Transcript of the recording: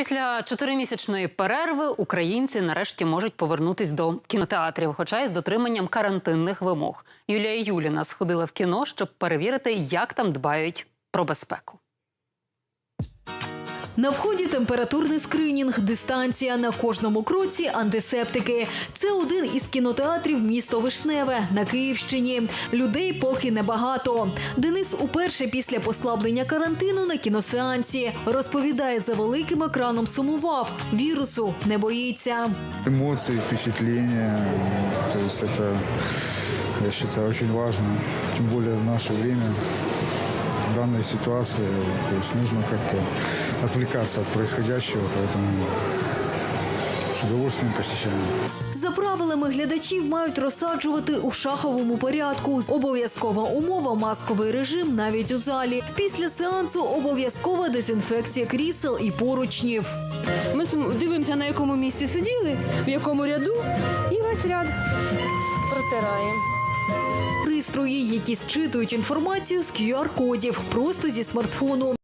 Після чотиримісячної перерви українці нарешті можуть повернутись до кінотеатрів, хоча й з дотриманням карантинних вимог. Юлія Юліна сходила в кіно, щоб перевірити, як там дбають про безпеку. На вході температурний скринінг, дистанція на кожному кроці антисептики. Це один із кінотеатрів місто Вишневе на Київщині. Людей поки небагато. Денис уперше після послаблення карантину на кіносеансі розповідає за великим екраном сумував. Вірусу не боїться. эмоции, впечатления. То есть это, я считаю, очень важно. Тем более в наше время, в данной ситуации, то есть нужно как-то отвлекаться от происходящего, поэтому с удовольствием посещаем. За правилами глядачів мають розсаджувати у шаховому порядку. Обов'язкова умова масковий режим навіть у залі. Після сеансу обов'язкова дезінфекція крісел і поручнів. Ми дивимося, на якому місці сиділи, в якому ряду, і весь ряд протираємо. Пристрої, які зчитують інформацію з QR-кодів просто зі смартфону.